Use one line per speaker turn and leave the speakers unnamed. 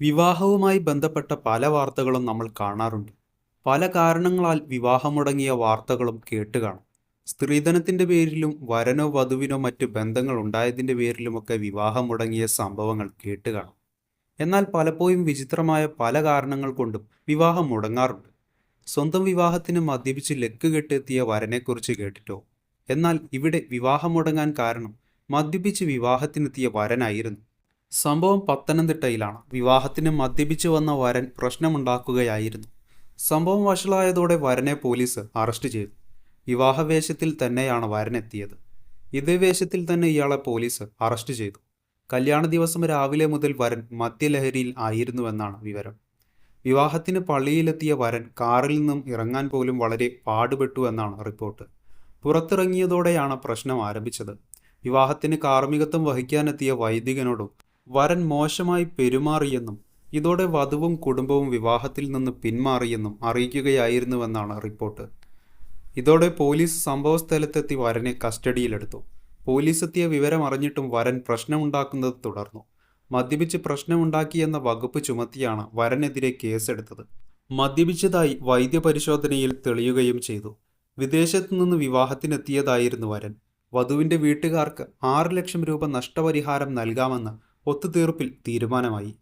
വിവാഹവുമായി ബന്ധപ്പെട്ട പല വാർത്തകളും നമ്മൾ കാണാറുണ്ട്. പല കാരണങ്ങളാൽ വിവാഹം മുടങ്ങിയ വാർത്തകളും കേട്ട് കാണും. സ്ത്രീധനത്തിന്റെ പേരിലും വരനോ വധുവിനോ മറ്റ് ബന്ധങ്ങൾ ഉണ്ടായതിന്റെ പേരിലുമൊക്കെ വിവാഹം മുടങ്ങിയ സംഭവങ്ങൾ കേട്ട് കാണും. എന്നാൽ പലപ്പോഴും വിചിത്രമായ പല കാരണങ്ങൾ കൊണ്ടും വിവാഹം മുടങ്ങാറുണ്ട്. സ്വന്തം വിവാഹത്തിന് മദ്യപിച്ച് ലക്ക് കെട്ടെത്തിയ വരനെക്കുറിച്ച് കേട്ടിട്ടോ? എന്നാൽ ഇവിടെ വിവാഹം മുടങ്ങാൻ കാരണം മദ്യപിച്ച് വിവാഹത്തിനെത്തിയ വരനായിരുന്നു. സംഭവം പത്തനംതിട്ടയിലാണ്. വിവാഹത്തിന് മദ്യപിച്ചു വന്ന വരൻ പ്രശ്നമുണ്ടാക്കുകയായിരുന്നു. സംഭവം വഷളായതോടെ വരനെ പോലീസ് അറസ്റ്റ് ചെയ്തു. വിവാഹവേഷത്തിൽ തന്നെയാണ് വരനെത്തിയത് ഇതേ വേഷത്തിൽ തന്നെ ഇയാളെ പോലീസ് അറസ്റ്റ് ചെയ്തു. കല്യാണ ദിവസം രാവിലെ മുതൽ വരൻ മദ്യലഹരിയിൽ ആയിരുന്നുവെന്നാണ് വിവരം. വിവാഹത്തിന് പള്ളിയിലെത്തിയ വരൻ കാറിൽ നിന്നും ഇറങ്ങാൻ പോലും വളരെ പാടുപെട്ടു എന്നാണ് റിപ്പോർട്ട്. പുറത്തിറങ്ങിയതോടെയാണ് പ്രശ്നം ആരംഭിച്ചത്. വിവാഹത്തിന് കാർമ്മികത്വം വഹിക്കാനെത്തിയ വൈദികനോടും വരൻ മോശമായി പെരുമാറിയെന്നും ഇതോടെ വധുവും കുടുംബവും വിവാഹത്തിൽ നിന്ന് പിന്മാറിയെന്നും അറിയിക്കുകയായിരുന്നുവെന്നാണ് റിപ്പോർട്ട്. ഇതോടെ പോലീസ് സംഭവസ്ഥലത്തെത്തി വരനെ കസ്റ്റഡിയിലെടുത്തു. പോലീസ് എത്തിയ വിവരം അറിഞ്ഞിട്ടും വരൻ പ്രശ്നമുണ്ടാക്കുന്നത് തുടർന്നു. മദ്യപിച്ച് പ്രശ്നമുണ്ടാക്കിയെന്ന വകുപ്പ് ചുമത്തിയാണ് വരനെതിരെ കേസെടുത്തത്. മദ്യപിച്ചതായി വൈദ്യപരിശോധനയിൽ തെളിയുകയും ചെയ്തു. വിദേശത്തു നിന്ന് വിവാഹത്തിനെത്തിയതായിരുന്നു വരൻ. വധുവിന്റെ വീട്ടുകാർക്ക് ആറ് ലക്ഷം രൂപ നഷ്ടപരിഹാരം നൽകാമെന്ന് ഒത്തുതീർപ്പിൽ തീരുമാനമായി.